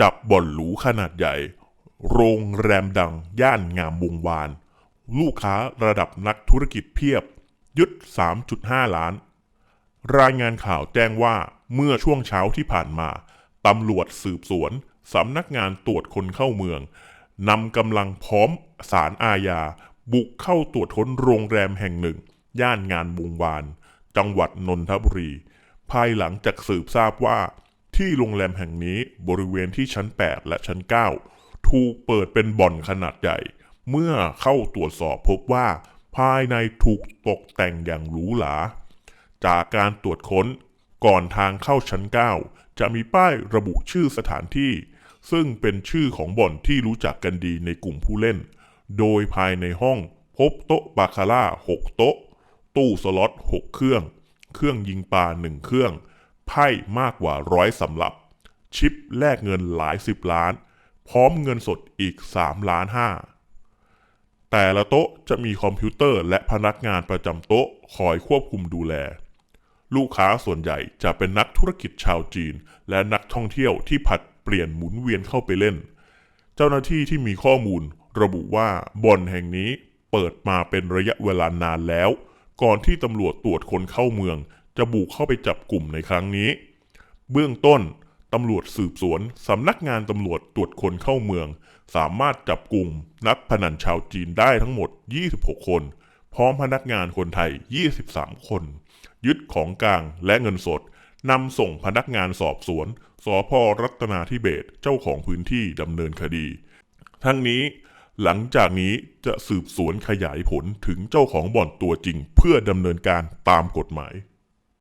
จับบ่อนหรูขนาดใหญ่ โรงแรมดังย่านงามวงวาน ลูกค้าระดับนักธุรกิจเพียบ ยึด 3.5 ล้าน รายงานข่าวแจ้งว่าเมื่อช่วงเช้าที่ผ่านมาตำรวจสืบสวนสำนักงานตรวจคนเข้าเมืองนำกำลังพร้อมสารอาญา บุกเข้าตรวจค้นโรงแรมแห่งหนึ่ง ย่านงานวงวาน จังหวัดนนทบุรี ภายหลังจากสืบทราบว่า ที่โรงแรมแห่งนี้บริเวณที่ชั้น 8 และชั้น 9 ถูกเปิดเป็นบ่อนขนาดใหญ่ เมื่อเข้าตรวจสอบพบว่า ภายในถูกตกแต่งอย่างหรูหรา จากการตรวจค้นก่อนทางเข้าชั้น 9 จะมีป้ายระบุชื่อสถานที่ ซึ่งเป็นชื่อของบ่อนที่รู้จักกันดีในกลุ่มผู้เล่น โดยภายในห้องพบโต๊ะบาคาร่า 6 โต๊ะ ตู้สล็อต 6 เครื่อง เครื่องยิงปลา 1 เครื่อง ไพ่มากกว่าร้อยสำหรับ ชิปแลกเงินหลายสิบล้าน พร้อมเงินสดอีก3ล้านห้าแต่ละโต๊ะจะมีคอมพิวเตอร์และพนักงานประจำโต๊ะคอยควบคุมดูแล ลูกค้าส่วนใหญ่จะเป็นนักธุรกิจชาวจีน และนักท่องเที่ยวที่ผัดเปลี่ยนหมุนเวียนเข้าไปเล่น เจ้าหน้าที่ที่มีข้อมูล ระบุว่าบ่อนแห่งนี้เปิดมาเป็นระยะเวลานานแล้ว ก่อนที่ตำรวจตรวจคนเข้าเมือง จะบุกเข้าไปจับกลุ่มในครั้งนี้ เบื้องต้นตำรวจสืบสวนสำนักงานตำรวจตรวจคนเข้าเมือง สามารถจับกลุ่มนักพนันชาวจีนได้ทั้งหมด 26 คน พร้อมพนักงานคนไทย 23 คน ยึดของกลางและเงินสดนำส่งพนักงานสอบสวนสพรัตนาธิเบศเจ้าของพื้นที่ดำเนินคดี ทั้งนี้หลังจากนี้จะสืบสวนขยายผลถึงเจ้าของบ่อนตัวจริง เพื่อดำเนินการตามกฎหมาย